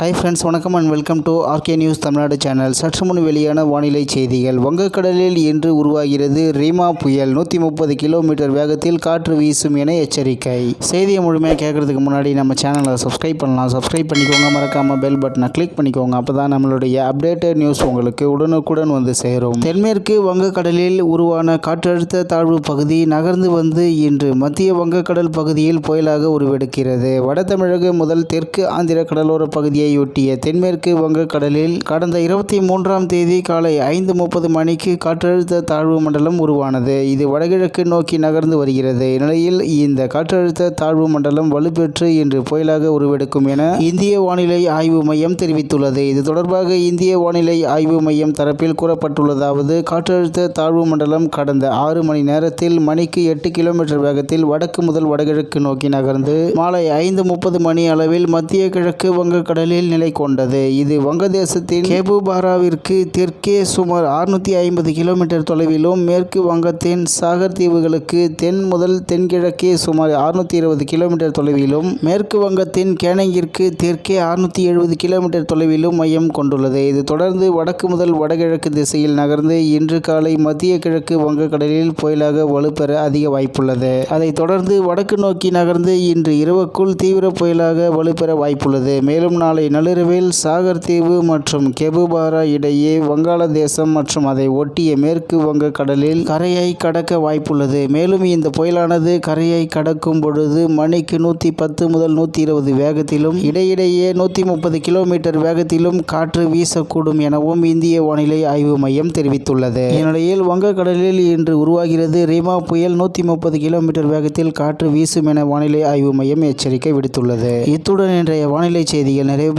Hi friends வணக்கம் and welcome to RK news Tamil Nadu channel சற்று முன் வெளியான வானிலை செய்திகள். வங்கக்கடலில் இன்று உருவாகிறது ரீமா புயல். நூற்றி முப்பது கிலோமீட்டர் வேகத்தில் காற்று வீசும் என எச்சரிக்கை. செய்தியை முழுமையாக கேட்கறதுக்கு முன்னாடி நம்ம சேனலை சப்ஸ்கிரைப் பண்ணலாம். சப்ஸ்கிரைப் பண்ணிக்கோங்க. மறக்காமல் பெல் பட்டனை கிளிக் பண்ணிக்கோங்க. அப்போ தான் நம்மளுடைய அப்டேட்டட் நியூஸ் உங்களுக்கு உடனுக்குடன் வந்து சேரும். தென்மேற்கு வங்கக்கடலில் உருவான காற்றழுத்த தாழ்வு பகுதி நகர்ந்து வந்து இன்று மத்திய வங்கக்கடல் பகுதியில் புயலாக உருவெடுக்கிறது. வட தமிழக முதல் தெற்கு ஆந்திர கடலோர பகுதியையொட்டிய தென்மேற்கு வங்கக்கடலில் கடந்த இருபத்தி மூன்றாம் தேதி காலை ஐந்து முப்பது மணிக்கு காற்றழுத்த தாழ்வு மண்டலம் உருவானது. இது வடகிழக்கு நோக்கி நகர்ந்து வருகிறது. இந்நிலையில் இந்த காற்றழுத்த தாழ்வு மண்டலம் வலுப்பெற்று இன்று புயலாக உருவெடுக்கும் என இந்திய வானிலை ஆய்வு மையம் தெரிவித்துள்ளது. இது தொடர்பாக இந்திய வானிலை ஆய்வு மையம் தரப்பில் கூறப்பட்டுள்ளதாவது காற்றழுத்த தாழ்வு மண்டலம் கடந்த ஆறு மணி நேரத்தில் மணிக்கு எட்டு கிலோமீட்டர் வேகத்தில் வடக்கு முதல் வடகிழக்கு நோக்கி நகர்ந்து மாலை ஐந்து முப்பது மணி அளவில் மத்திய கிழக்கு வங்கக்கடலில் நிலை கொண்டது. இது வங்கதேசத்தின் கேபுபாராவிற்கு தெற்கே சுமார் 650 ஐம்பது கிலோமீட்டர் தொலைவிலும் மேற்கு வங்கத்தின் சாகர் தீவுகளுக்கு தென் முதல் தென்கிழக்கே சுமார் 620 இருபது கிலோமீட்டர் தொலைவிலும் மேற்கு வங்கத்தின் கேனங்கிற்கு தெற்கே 670 எழுபது கிலோமீட்டர் தொலைவிலும் மையம் கொண்டுள்ளது. இது தொடர்ந்து வடக்கு முதல் வடகிழக்கு திசையில் நகர்ந்து இன்று காலை மத்திய கிழக்கு வங்கக்கடலில் புயலாக வலுப்பெற அதிக வாய்ப்புள்ளது. அதைத் தொடர்ந்து வடக்கு நோக்கி நகர்ந்து இன்று இரவுக்குள் தீவிர புயலாக வலுப்பெற வாய்ப்புள்ளது. மேலும் நாளை நள்ளிரவில் சாகர் தீவு மற்றும் கெபுபாரா இடையே வங்காளதேசம் மற்றும் அதை ஒட்டிய மேற்கு வங்க கடலில் கரையை கடக்க வாய்ப்புள்ளது. மேலும் இந்த புயலானது கரையை கடக்கும் பொழுது மணிக்கு நூற்றி பத்து முதல் நூற்றி இருபது வேகத்திலும் இடையிடையே நூற்றி முப்பது கிலோமீட்டர் வேகத்திலும் காற்று வீசக்கூடும் எனவும் இந்திய வானிலை ஆய்வு மையம் தெரிவித்துள்ளது. இந்நிலையில் வங்கக்கடலில் இன்று உருவாகிறது ரீமா புயல் நூற்றி முப்பது கிலோமீட்டர் வேகத்தில் காற்று வீசும் என வானிலை ஆய்வு மையம் எச்சரிக்கை விடுத்துள்ளது. இத்துடன் இன்றைய வானிலை செய்திகள் நிறைவு